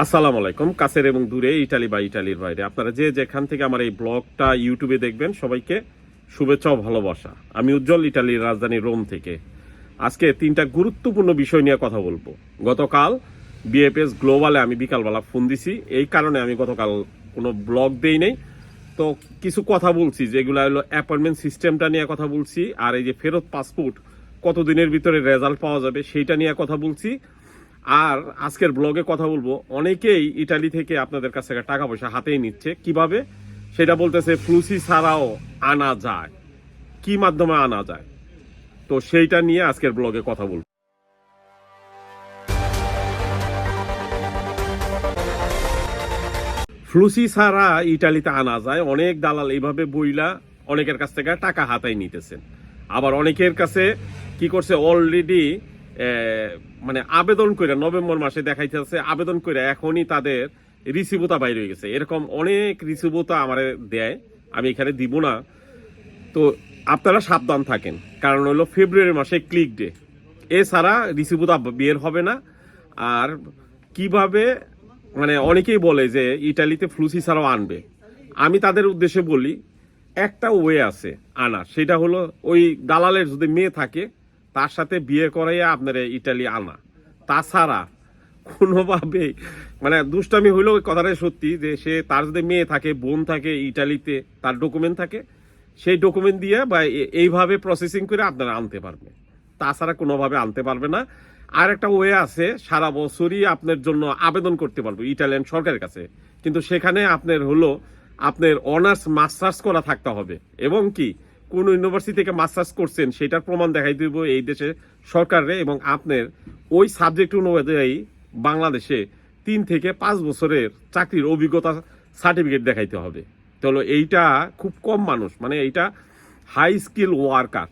আসসালামু আলাইকুম। কাছের এবং দূরে, ইটালি বা ইটালির বাইরে। আপনারা যে যেখান থেকে আমার এই ব্লগটা ইউটিউবে দেখবেন, সবাইকে শুভেচ্ছা ও ভালোবাসা। আমি উজ্জ্বল ইটালির রাজধানী রোম থেকে। আজকে তিনটা গুরুত্বপূর্ণ বিষয় নিয়ে কথা বলব। গতকাল বিএফএস গ্লোবালে আমি বিকালবেলা ফোন দিছি। এই কারণে আমি গতকাল কোনো ব্লগ দেই নেই। তো কিছু কথা বলছি, যেগুলো হলো অ্যাপয়েন্টমেন্ট সিস্টেমটা নিয়ে কথা বলছি, আর এই যে ফেরত পাসপোর্ট, কতদিনের ভিতরে রেজাল্ট পাওয়া যাবে, সেইটা নিয়ে কথা বলছি। আর আজকের ব্লগে কথা বলব, অনেকেই ইটালি থেকে আপনাদের কাছ থেকে টাকা পয়সা হাতেই নিচ্ছে। কীভাবে? সেটা বলতেছে, ফ্লুসি ছাড়াও আনা যায়। কি মাধ্যমে আনা যায়? তো সেইটা নিয়ে আজকের ব্লগে কথা বলব। ফ্লুসি ছাড়া ইটালিতে আনা যায়। অনেক দালাল এইভাবে বইলা অনেকের কাছ থেকে টাকা হাতায় নিতেছেন। আবার অনেকের কাছে কি করছে অলরেডি মানে আবেদন করে নভেম্বর মাসে দেখাইতেছে, আবেদন করে এখনই তাদের রিসিভতা বাইরে হয়ে গেছে। এরকম অনেক রিসিভতা আমার দেয়, আমি এখানে দিব না। তো আপনারা সাবধান থাকেন, কারণ হলো ফেব্রুয়ারি মাসে ক্লিক ডে এছাড়া রিসিভতা বের হবে না। আর কীভাবে মানে অনেকেই বলে যে ইটালিতে ফ্লুসি ছাড়াও আনবে। আমি তাদের উদ্দেশ্যে বলি, একটা ওয়ে আছে আনা, সেটা হলো ওই দালালের যদি মেয়ে থাকে তার সাথে বিয়ে করাইয়া আপনার ইটালি আনা তাছাড়া কোনোভাবেই মানে দুষ্টামি হইলেও কথাটাই সত্যি যে সে তার যদি মেয়ে থাকে, বোন থাকে ইটালিতে, তার ডকুমেন্ট থাকে, সেই ডকুমেন্ট দিয়ে বা এইভাবে প্রসেসিং করে আপনারা আনতে পারবে। তাছাড়া কোনোভাবে আনতে পারবে না। আর একটা ওয়ে আছে, সারা বছরই আপনার জন্য আবেদন করতে পারবে ইটালিয়ান সরকারের কাছে। কিন্তু সেখানে আপনার হলো, আপনার অনার্স মাস্টার্স করা থাকতে হবে। এবং কি? কোন ইউনিভার্সিটি থেকে মাস্টার্স করছেন, সেটার প্রমাণ দেখাই দিব এই দেশে সরকারে এবং আপনার ওই সাবজেক্ট অনুযায়ী বাংলাদেশে তিন থেকে পাঁচ বছরের চাকরির অভিজ্ঞতা সার্টিফিকেট দেখাইতে হবে। তাহলে এইটা খুব কম মানুষ মানে এইটা high skill worker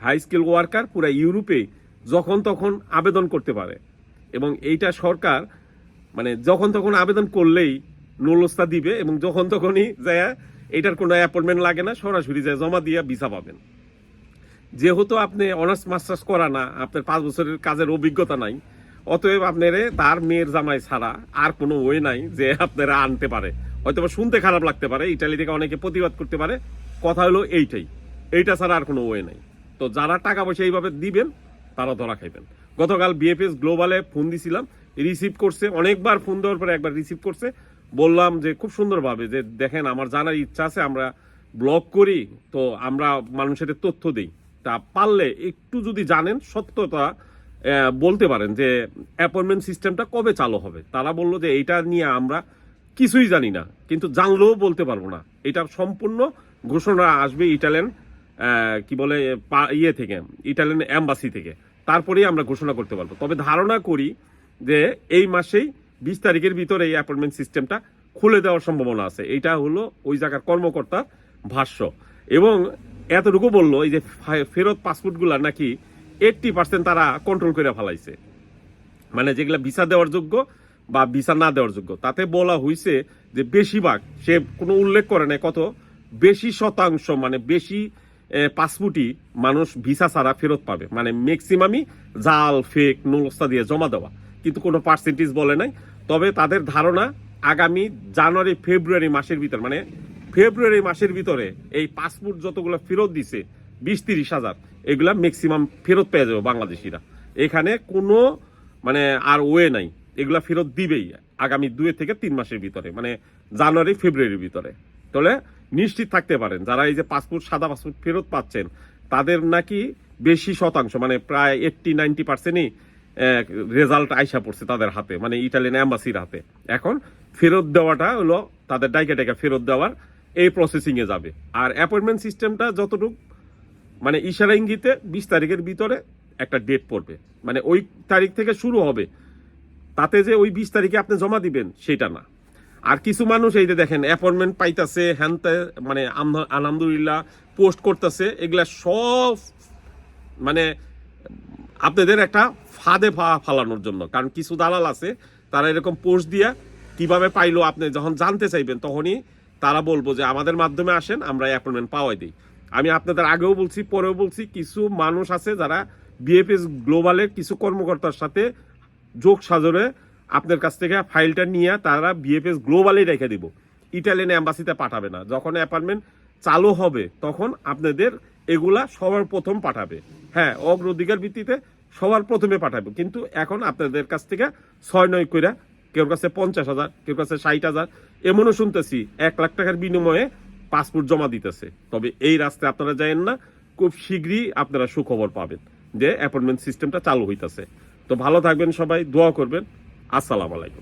high skill worker পুরো ইউরোপে যখন তখন আবেদন করতে পারে এবং এইটা সরকার মানে যখন তখন আবেদন করলেই নুলস্তা দিবে এবং যখন তখনই যায় এটার কোনো অ্যাপয়েন্টমেন্ট লাগে না, সরাসরি যায় জমা দিয়ে ভিসা পাবেন। যেহেতু আপনি অনার্স মাস্টার্স করা না, আপনার পাঁচ বছরের কাজের অভিজ্ঞতা নাই, অতএব আপনার তার মেয়ের জামাই ছাড়া আর কোনো ওয়ে নাই যে আপনারা আনতে পারে। হয়তো শুনতে খারাপ লাগতে পারে, ইটালি থেকে অনেকে প্রতিবাদ করতে পারে, কথা হলো এইটাই। এইটা ছাড়া আর কোনো ওয়ে নাই। তো যারা টাকা পয়সা এইভাবে দিবেন, তারা ধরা খাইবেন। গতকাল বিএফএস গ্লোবালে ফোন দিছিলাম রিসিভ করছে, অনেকবার ফোন দেওয়ার পরে একবার রিসিভ করছে। বললাম যে খুব সুন্দরভাবে যে দেখেন, আমার জানার ইচ্ছা আছে, আমরা ব্লগ করি, তো আমরা মানুষের তথ্য দিই। তা পারলে একটু যদি জানেন সত্যতা বলতে পারেন যে অ্যাপয়েন্টমেন্ট সিস্টেমটা কবে চালু হবে। তারা বলল যে এইটা নিয়ে আমরা কিছুই জানি না, কিন্তু জানলেও বলতে পারব না। এটা সম্পূর্ণ ঘোষণা আসবে ইটালিয়ান কি বলে ইয়ে থেকে, ইটালিয়ান অ্যাম্বাসি থেকে। তারপরেই আমরা ঘোষণা করতে পারব। তবে ধারণা করি যে এই মাসেই বিশ তারিখের ভিতরে এই অ্যাপয়েন্টমেন্ট সিস্টেমটা খুলে দেওয়ার সম্ভাবনা আছে। এটা হলো ওই জায়গার কর্মকর্তার ভাষ্য। এবং এতটুকু বলল, এই যে ফেরত পাসপোর্টগুলা নাকি এইটটি পার্সেন্ট তারা কন্ট্রোল করে ফেলাইছে। মানে যেগুলা ভিসা দেওয়ার যোগ্য বা ভিসা না দেওয়ার যোগ্য। তাতে বলা হয়েছে যে বেশিরভাগ, সে কোনো উল্লেখ করে নাই কত, বেশি শতাংশ মানে বেশি পাসপোর্টই মানুষ ভিসা ছাড়া ফেরত পাবে। মানে ম্যাক্সিমামই জাল ফেক নলস্তা দিয়ে জমা দেওয়া। কিন্তু কোনো পার্সেন্টেজ বলে নাই। তবে তাদের ধারণা আগামী জানুয়ারি, ফেব্রুয়ারি মাসের ভিতর মানে ফেব্রুয়ারি মাসের ভিতরে এই পাসপোর্ট যতগুলো ফেরত দিছে, বিশ তিরিশ হাজার, এগুলা ম্যাক্সিমাম ফেরত পেয়ে যাবে বাংলাদেশিরা। এখানে কোনো মানে আর ওয়ে নাই, এগুলা ফেরত দিবেই আগামী দুই থেকে তিন মাসের ভিতরে মানে জানুয়ারি, ফেব্রুয়ারির ভিতরে। তাহলে নিশ্চিত থাকতে পারেন, যারা এই যে পাসপোর্ট, সাদা পাসপোর্ট ফেরত পাচ্ছেন, তাদের নাকি বেশি শতাংশ মানে প্রায় এইটটি নাইনটি পার্সেন্টই রেজাল্ট আইসা পড়ছে তাদের হাতে মানে ইটালিয়ান অ্যাম্বাসির হাতে। এখন ফেরত দেওয়াটা হলো তাদের ডাইকা ডাইকা ফেরত দেওয়ার এই প্রসেসিং এ যাবে। আর অ্যাপয়েন্টমেন্ট সিস্টেমটা যতটুকু মানে ইশারা ইঙ্গিতে বিশ তারিখের ভিতরে একটা ডেট পড়বে। মানে ওই তারিখ থেকে শুরু হবে। তাতে যে ওই বিশ তারিখে আপনি জমা দিবেন, সেটা না। আর কিছু মানুষ এই যে দেখেন অ্যাপয়েন্টমেন্ট পাইতাছে, হ্যানতে মানে আলহামদুলিল্লাহ পোস্ট করতেছে, এগুলা সব মানে আপনাদের একটা ফাঁদে ফালানোর জন্য। কারণ কিছু দালাল আছে, তারা এরকম পোস্ট দিয়া কীভাবে পাইলো আপনি যখন জানতে চাইবেন, তখনই তারা বলব যে আমাদের মাধ্যমে আসেন, আমরা অ্যাপয়েন্টমেন্ট পাওয়াই দিই। আমি আপনাদের আগেও বলছি, পরেও বলছি, কিছু মানুষ আছে যারা বিএফএস গ্লোবালের কিছু কর্মকর্তার সাথে যোগ সাজরে আপনার কাছ থেকে ফাইলটা নিয়ে তারা বিএফএস গ্লোবালি রেখে দিব। ইটালিয়ান অ্যাম্বাসিতে পাঠাবে না। যখন অ্যাপার্টমেন্ট চালু হবে, তখন আপনাদের এগুলা সবার প্রথম পাঠাবে। হ্যাঁ অগ্রাধিকার ভিত্তিতে সবার প্রথমে পাঠাবে। কিন্তু এখন আপনাদের কাছ থেকে ছয় নয় কইরা কেউ কাছে পঞ্চাশ হাজার, কেউ কাছে ষাট হাজার, এমনও শুনতেছি এক লাখ টাকার বিনিময়ে পাসপোর্ট জমা দিতেছে। তবে এই রাস্তায় আপনারা যায়েন না, খুব শীঘ্রই আপনারা সুখবর পাবেন যে অ্যাপয়েন্টমেন্ট সিস্টেমটা চালু হইতাছে। তো ভালো থাকবেন সবাই, দোয়া করবেন। আসসালাম আলাইকুম।